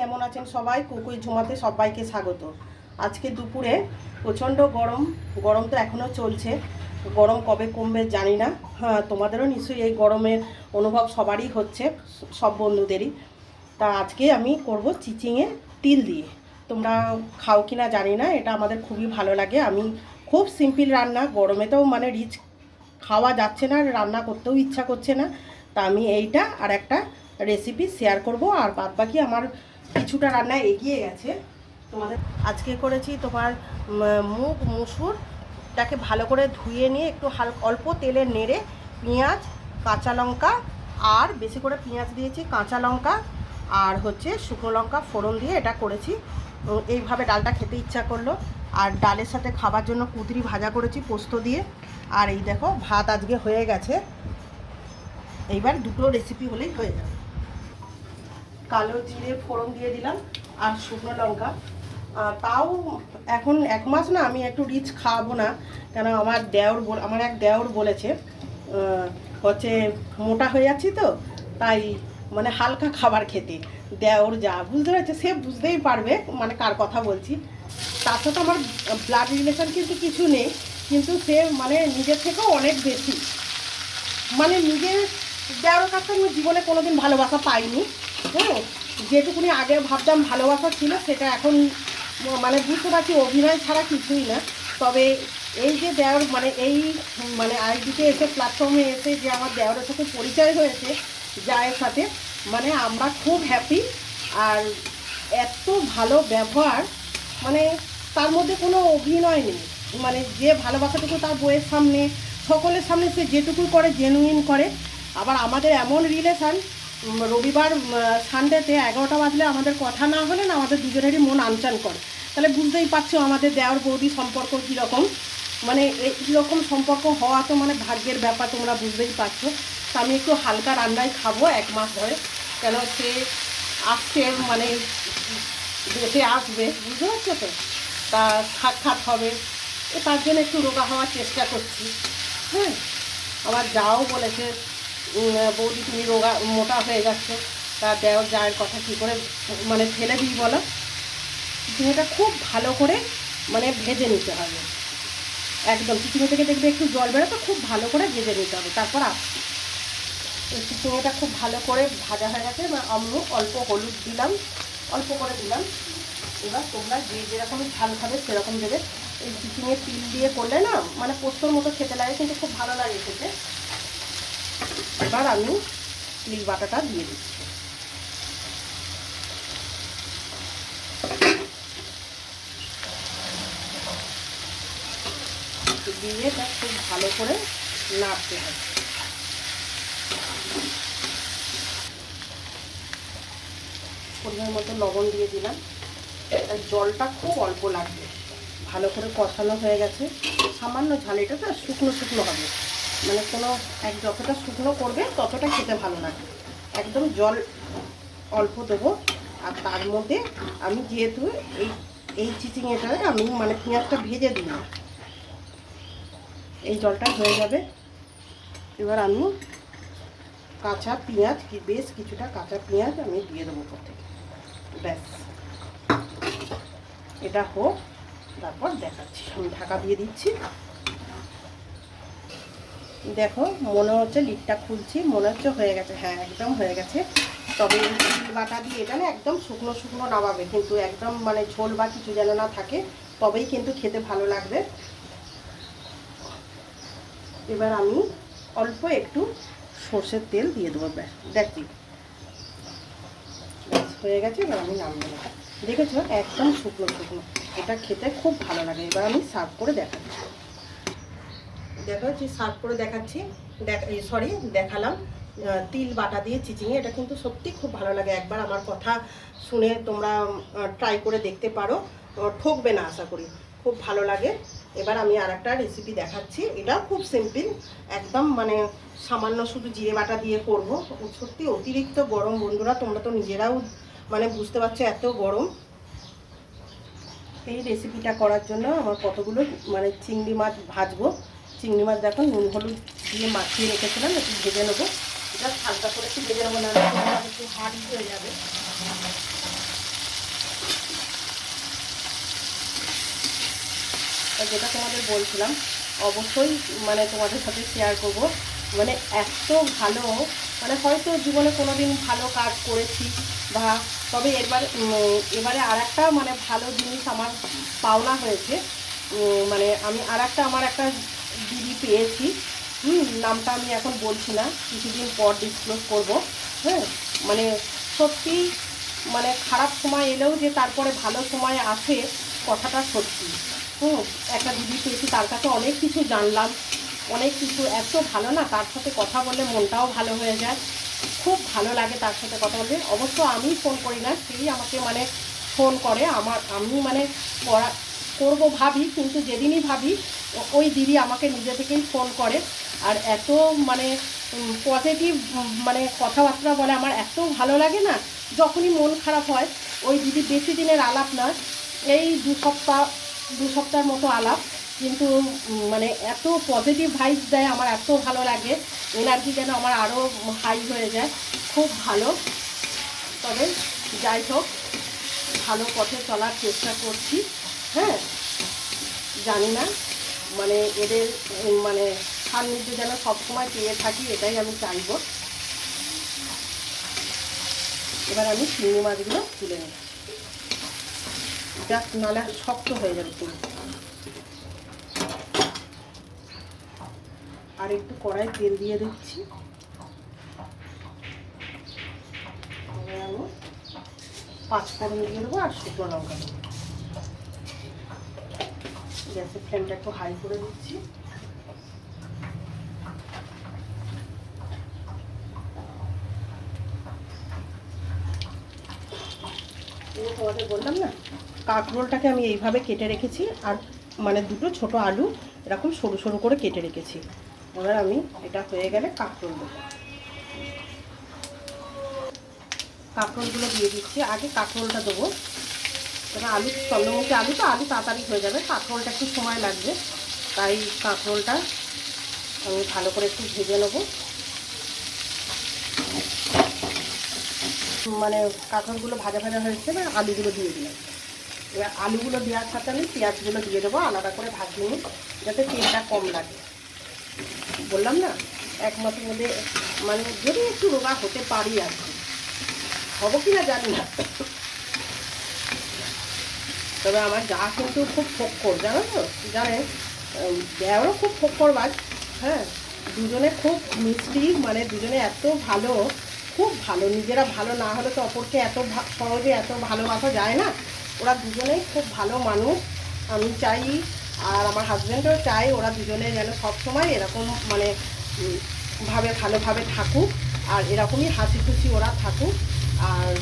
কেমন আছেন সবাই? কুকুই ঝুমাতে সবাইকে স্বাগত। আজকে দুপুরে প্রচণ্ড গরম গরম তো এখনও চলছে। গরম কবে কমবে জানি না। হ্যাঁ তোমাদেরও নিশ্চয়ই এই গরমের অনুভব সবারই হচ্ছে, সব বন্ধুদেরই। তা আজকে আমি করব চিচিংয়ে তিল দিয়ে। তোমরা খাও কি না জানি না, এটা আমাদের খুবই ভালো লাগে। আমি খুব সিম্পল রান্না গরমেতেও মানে রিচ খাওয়া যাচ্ছে না, রান্না করতেও ইচ্ছা করছে না। তা আমি এইটা আর একটা রেসিপি শেয়ার করব। আর বাদ বাকি আমার কিছুটা রান্না এগিয়ে গেছে। তোমাদের আজকে করেছি তোমার মুগ মুসুরটাকে ভালো করে ধুয়ে নিয়ে একটু হালকা অল্প তেলে নেড়ে পেঁয়াজ, কাঁচা লঙ্কা, আর বেশি করে পেঁয়াজ দিয়েছি, কাঁচা লঙ্কা, আর হচ্ছে শুকনো লঙ্কা ফোড়ন দিয়ে এটা করেছি। এইভাবে ডালটা খেতে ইচ্ছা করল। আর ডালের সাথে খাবার জন্য কুদরি ভাজা করেছি পোস্ত দিয়ে। আর এই দেখো, ভাত আজকে হয়ে গেছে। এইবার দুটো রেসিপি হলেই হয়ে যাবে। কালো জিরে ফোড়ন দিয়ে দিলাম আর শুকনো লঙ্কা। তাও এখন এক মাস না আমি একটু রিচ খাওয়াবো না, কেন আমার দেওর আমার এক দেওর বলেছে হচ্ছে মোটা হয়ে যাচ্ছি তো, তাই মানে হালকা খাবার খেতে। দেওর যা বুঝতে পারছে, সে বুঝতেই পারবে মানে কার কথা বলছি। তার সাথে আমার ব্লাড রিলেশন কিন্তু কিছু নেই, কিন্তু সে মানে নিজের থেকেও অনেক বেশি। মানে নিজের দেওয়ার কাছে আমি জীবনে কোনোদিন ভালোবাসা পাইনি। হ্যাঁ যেটুকুনি আগে ভাবতাম ভালোবাসা ছিল, সেটা এখন মানে বুঝতে পারছি অভিনয় ছাড়া কিছুই না। তবে এই যে দেওয়ার মানে এই মানে আইডিতে এসে প্ল্যাটফর্মে এসে যে আমার দেওয়ারের সাথে পরিচয় হয়েছে জায়ের সাথে মানে আমরা খুব হ্যাপি আর এত ভালো ব্যবহার মানে তার মধ্যে কোনো অভিনয় নেই। মানে যে ভালোবাসাটুকু তার বইয়ের সামনে, সকলের সামনে সে যেটুকু করে জেনুইন করে। আবার আমাদের এমন রিলেশান রবিবার সানডেতে এগারোটা বাজলে আমাদের কথা না হলে না আমাদের দুজনেরই মন আনচান করে। তাহলে বুঝতেই পারছ আমাদের দেওয়ার বৌদি সম্পর্ক কীরকম। মানে এইরকম সম্পর্ক হওয়া তো মানে ভাগ্যের ব্যাপার, তোমরা বুঝতেই পারছ। তো আমি একটু হালকা রান্নাই খাব এক মাস ধরে, কেন সে আসছে মানে দেশে আসবে, বুঝতে পারছ তো? তা সাক্ষাৎ হবে। তার জন্য একটু রোগা হওয়ার চেষ্টা করছি। হ্যাঁ আমার যাও বলেছে। বৌদি তুমি রোগা, মোটা হয়ে যাচ্ছে তা দেওয়ার যায়ের কথা কী করে মানে ফেলে দিই বলো। চিচিংটা খুব ভালো করে মানে ভেজে নিতে হবে। একদম চিচিংয়ে থেকে দেখবে একটু জল বেরোতো খুব ভালো করে ভেজে নিতে হবে। তারপর আসছি চিচিংটা খুব ভালো করে ভাজা হয়ে গেছে, এবার আমি অল্প হলুদ দিলাম, অল্প করে দিলাম। এবার তোমরা যে যেরকম ঝাল খাবে, সেরকম দেবে। এই চিচিংয়ে তিল দিয়ে করলে না মানে পোস্তর মতো খেতে লাগে, কিন্তু খুব ভালো লাগে খেতে। এবার আমি তিল বাটাটা দিয়ে দিচ্ছি। দিয়ে এটা খুব ভালো করে নাড়তে হবে। পরিমাণ মতো লবণ দিয়ে দিলাম। জলটা খুব অল্প লাগবে। ভালো করে কষানো হয়ে গেছে। সামান্য ঝাল এটা তো শুকনো শুকনো হবে। মানে কোনো এক যতটা শুকনো করবে, ততটা খেতে ভালো লাগবে একদম জল অল্প দেবো। আর তার মধ্যে আমি যেহেতু এই এই চিচিংয়েটায় আমি মানে পেঁয়াজটা ভেজে দিলাম। এই জলটা হয়ে যাবে। এবার আমি কাঁচা পেঁয়াজ, কি বেশ কিছুটা কাঁচা পেঁয়াজ আমি দিয়ে দেবো উপর থেকে। ব্যাস। এটা হোক, তারপর দেখাচ্ছি। আমি ঢাকা দিয়ে দিচ্ছি। দেখো, মনে হচ্ছে লিডটা খুলছি, মনে হচ্ছে হয়ে গেছে হ্যাঁ একদম হয়ে গেছে। তবে বাটা দিয়ে এটা না একদম শুকনো শুকনো নামাবে কিন্তু একদম মানে ঝোল বা কিছু যেন না থাকে, তবেই কিন্তু খেতে ভালো লাগবে। এবার আমি অল্প একটু সর্ষের তেল দিয়ে দেবো দেখি হয়ে গেছে, এবার আমি নামিয়ে নেব। দেখেছ, একদম শুকনো শুকনো। এটা খেতে খুব ভালো লাগে। এবার আমি সার্ভ করে দেখাচ্ছি। দেখো, যে সার্ভ করে দেখাচ্ছি। দেখ সরি দেখালাম। তিল বাটা দিয়ে চিচিংয়ে এটা কিন্তু সত্যি খুব ভালো লাগে। একবার আমার কথা শুনে তোমরা ট্রাই করে দেখতে পারো। ঠকবে না, আশা করি। খুব ভালো লাগে। এবার আমি আর একটা রেসিপি দেখাচ্ছি। এটাও খুব সিম্পল একদম মানে সামান্য শুধু জিরে বাটা দিয়ে করব। সত্যি অতিরিক্ত গরম, বন্ধুরা, তোমরা তো নিজেরাও মানে বুঝতে পারছ এত গরম। এই রেসিপিটা করার জন্য আমার কতগুলো মানে চিংড়ি মাছ ভাজবো। চিংড়ি মাছ দেখুন নুন, হলুদ দিয়ে মাখিয়ে রেখেছিলাম, একটু ভেজে নেব। জাস্ট হালকা করে একটু ভেজে নেব না একটু হার্ড হয়ে যাবে। যেটা তোমাদের বলছিলাম, অবশ্যই মানে তোমাদের সাথে শেয়ার করব। মানে এত ভালো মানে হয়তো জীবনে কোনো দিন ভালো কাজ করেছি বা, তবে এবার এবারে আর একটা মানে ভালো জিনিস আমার পাওনা হয়েছে। মানে আমি আর আমার একটা দিদি পেয়েছি। হুম, নামটা আমি এখন বলছি না, কিছুদিন পর ডিসক্লোজ করব হ্যাঁ? মানে সত্যি মানে খারাপ সময় এলেও যে তারপরে ভালো সময় আসে কথাটা সত্যি। হুম, একটা দিদি পেয়েছি, তার কাছে অনেক কিছু জানলাম, অনেক কিছু, এত ভালো না তার সাথে কথা বললে মনটাও ভালো হয়ে যায়। খুব ভালো লাগে তার সাথে কথা বলতে। অবশ্য আমি ফোন করি না, সেই আমাকে মানে ফোন করে, আমার, আমি মানে করা করব ভাবি, কিন্তু যেদিনই ভাবি, ওই দিদি আমাকে নিজে থেকেই ফোন করে। আর এত মানে পজিটিভ মানে কথাবার্তা বলে আমার এত ভালো লাগে না, যখনই মন খারাপ হয়, ওই দিদি বেশি দিনের আলাপ না, এই দু সপ্তাহ, দু সপ্তাহের মতো আলাপ। কিন্তু মানে এত পজিটিভ ভাইস দেয়, আমার এত ভালো লাগে। এনার্জি যেন আমার আরও হাই হয়ে যায়। খুব ভালো। তবে যাই হোক, ভালো পথে চলার চেষ্টা করছি। হ্যাঁ জানি না। মানে এদের মানে সান্নিধ্য যেন সবসময় পেয়ে থাকি, এটাই আমি চাইব। এবার আমি চিংড়ি মাছগুলো তুলে নেব। যাক নাহলে শক্ত হয়ে যাবে পুরো। আর একটু কড়াই তেল দিয়ে দিচ্ছি। পাঁচ ফোড়ন দিয়ে দেবো আর শুকনো লঙ্কা দেবো। গ্যাসের ফ্লেমটা একটু হাই করে দিচ্ছি। তোমাদের বললাম না কাঁকরোলটাকে আমি এইভাবে কেটে রেখেছি, আর মানে দুটো ছোট আলু এরকম সরু সরু করে কেটে রেখেছি। এবার আমি এটা হয়ে গেলে কাঁকরোল দেবো। কাঁকরোলগুলো দিয়ে দিচ্ছি। আগে কাঁকরোলটা দেবো। এবার আলু, চন্দ্রমুখী আলু তো, আলু তাড়াতাড়ি হয়ে যাবে, কাঁকরোলটা একটু সময় লাগবে। তাই কাঁকরোলটা আমি ভালো করে একটু ভেজে নেব। মানে কাঁকরোলগুলো ভাজা ভাজা হয়েছে না আলুগুলো দিয়ে দিলাম। এবার আলুগুলো দেওয়ার সাথে আমি পেঁয়াজগুলো দিয়ে দেবো, আলাদা করে ভাজিয়ে নিই যাতে তেলটা কম লাগে। বললাম না, এক মাসের মধ্যে মানে যদি একটু রোগা হতে পারি আর কি। হব কি না জানি না। তবে আমার যা কিন্তু খুব ফক্কর, জানো তো? জানে দেওয়ারও খুব ফক্করবাজ হ্যাঁ? দুজনে খুব মিষ্টি মানে দুজনে এত ভালো, খুব ভালো। নিজেরা ভালো না হলে তো অপরকে এত সহজে এত ভালোবাসা যায় না। ওরা দুজনেই খুব ভালো মানুষ, আমি চাই, আর আমার হাজব্যান্ডও চাই ওরা দুজনে যেন সবসময় এরকম মানে ভাবে, ভালোভাবে থাকুক, আর এরকমই হাসি খুশি ওরা থাকুক। আর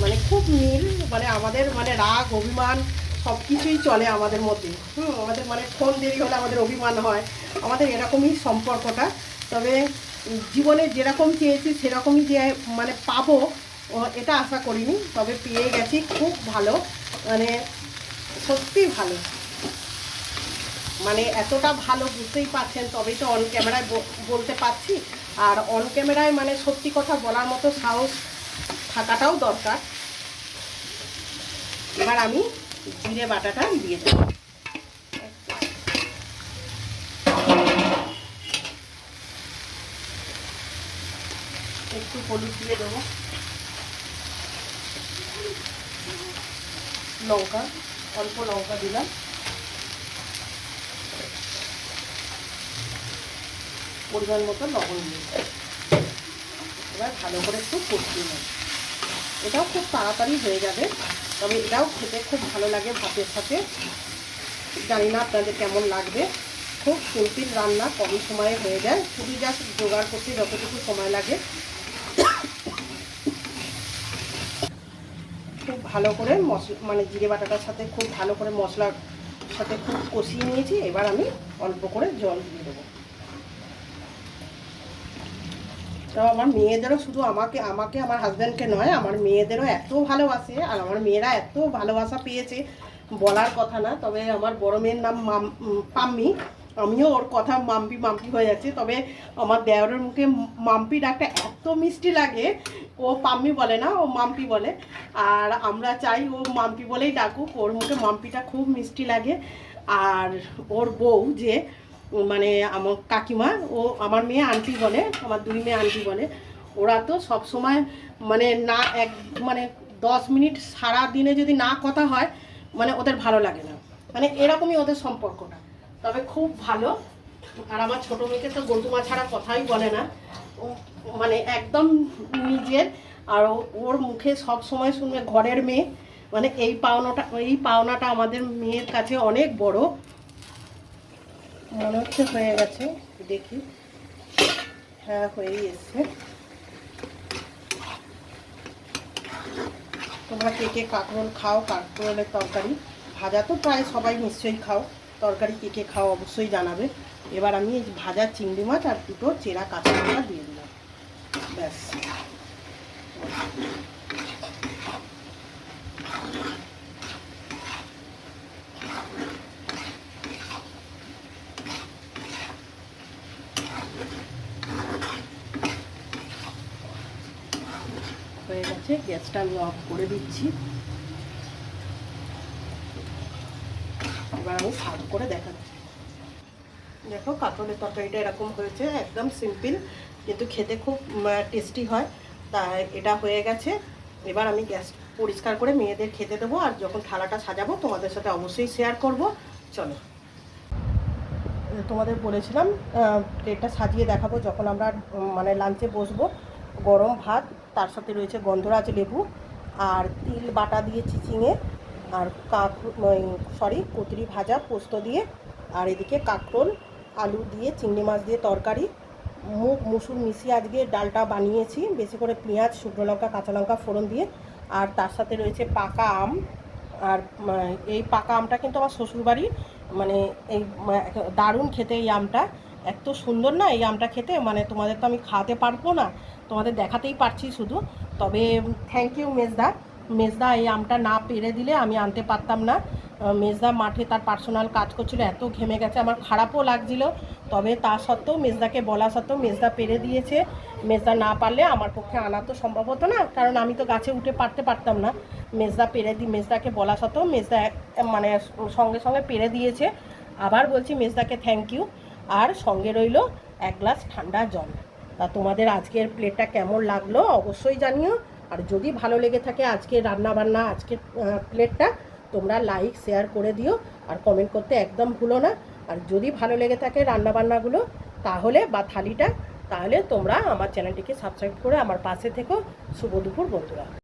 মানে খুব মিল মানে আমাদের মানে রাগ, অভিমান সব কিছুই চলে আমাদের মধ্যে। হুম, আমাদের মানে ফোন দেরি হলে আমাদের অভিমান হয়। আমাদের এরকমই সম্পর্কটা। তবে জীবনে যেরকম চেয়েছি সেরকমই যে মানে পাবো এটা আশা করিনি। তবে পেয়ে গেছি খুব ভালো মানে সত্যিই ভালো। মানে এতটা ভালো বুঝতেই পারছেন, তবেই তো অন ক্যামেরায় বলতে পারছি। আর অন ক্যামেরায় মানে সত্যি কথা বলার মতো সাহস থাকাটাও দরকার। এবার আমি জিরে বাটাটা দিয়ে দেবো। একটু হলুদ দিয়ে দেবো। লঙ্কা, অল্প লঙ্কা দিলাম। পরিমাণ মতো লবণ দিয়ে। এবার ভালো করে একটু কষিয়ে নেব। এটাও খুব তাড়াতাড়ি হয়ে যাবে। তবে এটাও খেতে খুব ভালো লাগে ভাতের সাথে। জানি না আপনাদের কেমন লাগবে। খুব সিম্পল রান্না, কম সময়ে হয়ে যায়। শুধু জাস্ট জোগাড় করতে যতটুকু সময় লাগে। খুব ভালো করে মশলা মানে জিরে বাটাটার সাথে খুব ভালো করে মশলার সাথে খুব কষিয়ে নিয়েছি। এবার আমি অল্প করে জল দিয়ে দেবো। তো আমার মেয়েদেরও শুধু আমাকে আমাকে, আমার হাজব্যান্ডকে নয়, আমার মেয়েদেরও এত ভালোবাসে আর আমার মেয়েরা এত ভালোবাসা পেয়েছে বলার কথা না। তবে আমার বড় মেয়ের নাম মাম পাম্মি আমিও ওর কথা মাম্পি মাম্পি হয়ে যাচ্ছে। তবে আমার দেওরের মুখে মাম্পি ডাকটা এত মিষ্টি লাগে, ও পাম্মি বলে না, ও মাম্পি বলে। আর আমরা চাই ও মাম্পি বলেই ডাকুক, ওর মুখে মাম্পিটা খুব মিষ্টি লাগে। আর ওর বউ যে মানে আমার কাকিমা, ও আমার মেয়ে আন্টি বলে, আমার দুই মেয়ে আন্টি বলে। ওরা তো সব সময় মানে না এক মানে দশ মিনিট সারা দিনে যদি না কথা হয় মানে ওদের ভালো লাগে না। মানে এরকমই ওদের সম্পর্কটা। তবে খুব ভালো। আর আমার ছোটো মেয়েকে তো গন্তুমা ছাড়া কথাই বলে না। ও মানে একদম নিজের। আর ওর মুখে সব সময় শুনবে ঘরের মেয়ে। মানে এই পাওনাটা এই পাওনাটা আমাদের মেয়ের কাছে অনেক বড়। মনে হচ্ছে হয়ে গেছে, দেখি। হ্যাঁ হয়েই এসছে। তোমরা কে কে কাঁকরোল খাও, কাঁকরোলের তরকারি। ভাজা তো প্রায় সবাই নিশ্চয়ই খাও। তরকারি কে কে খাও অবশ্যই জানাবে। এবার আমি ভাজা চিংড়ি মাছ আর দুটো চেরা কাঁচা দিয়ে দিলাম। ব্যাস। হয়ে গেছে গ্যাসটা আমি অফ করে দিচ্ছি। এবার আমি সার্ভ করে দেখাচ্ছি। দেখো কাঁকড়ের তরকারিটা এরকম হয়েছে, একদম সিম্পল কিন্তু খেতে খুব টেস্টি হয়। তাই এটা হয়ে গেছে। এবার আমি গ্যাস পরিষ্কার করে মেয়েদের খেতে দেবো, আর যখন থালাটা সাজাবো, তোমাদের সাথে অবশ্যই শেয়ার করব। চলো। তোমাদের বলেছিলাম প্লেটটা সাজিয়ে দেখাবো যখন আমরা মানে লাঞ্চে বসবো। গরম ভাত, তার সাথে রয়েছে গন্ধরাজ লেবু আর তিল বাটা দিয়ে চিচিঙে আর কাক সরি কতরি ভাজা পোস্ত দিয়ে আর এদিকে কাঁকরোল, আলু দিয়ে, চিংড়ি মাছ দিয়ে তরকারি মুগ মুসুর মিশিয়ে আজকে ডালটা বানিয়েছি, বেশি করে পেঁয়াজ, শুকনো লঙ্কা, কাঁচা লঙ্কা ফোড়ন দিয়ে আর তার সাথে রয়েছে পাকা আম আর এই পাকা আমটা কিন্তু আমার শ্বশুরবাড়ি মানে এই দারুণ খেতে এই আমটা, এত সুন্দর না এই আমটা খেতে মানে তোমাদের তো আমি খাওয়াতে পারব না তোমাদের দেখাতেই পারছি শুধু। তবে থ্যাংক ইউ মেজদা। মেজদা, এই আমটা না পেরে দিলে আমি আনতে পারতাম না। মেজদা মাঠে তার পার্সোনাল কাজ করছিল, এত ঘেমে গেছে, আমার খারাপও লাগছিল। তবে তা সত্ত্বেও মেজদাকে বলা সত্ত্বেও মেজদা পেরে দিয়েছে। মেজদা না পারলে আমার পক্ষে আনা তো সম্ভব হতো না, কারণ আমি তো গাছে উঠে পারতে পারতাম না। মেজদা পেরে দি, মেজদাকে বলা সত্ত্বেও মেজদা মানে সঙ্গে সঙ্গে পেরে দিয়েছে। আবার বলছি, মেজদাকে থ্যাংক ইউ আর সঙ্গে রইল এক গ্লাস ঠান্ডা জল। তা তোমাদের আজকের প্লেটটা কেমন লাগল অবশ্যই জানিও। আর যদি ভালো লেগে থাকে আজকে রান্না বান্না আজকের প্লেটটা তোমরা লাইক শেয়ার করে দিও আর কমেন্ট করতে একদম ভুলো না। আর যদি ভালো লেগে থাকে রান্না বান্নাগুলো তাহলে বা থালিটা, তাহলে তোমরা আমার চ্যানেলটিকে সাবস্ক্রাইব করে আমার পাশে থেকো। শুভ দুপুর বন্ধুরা।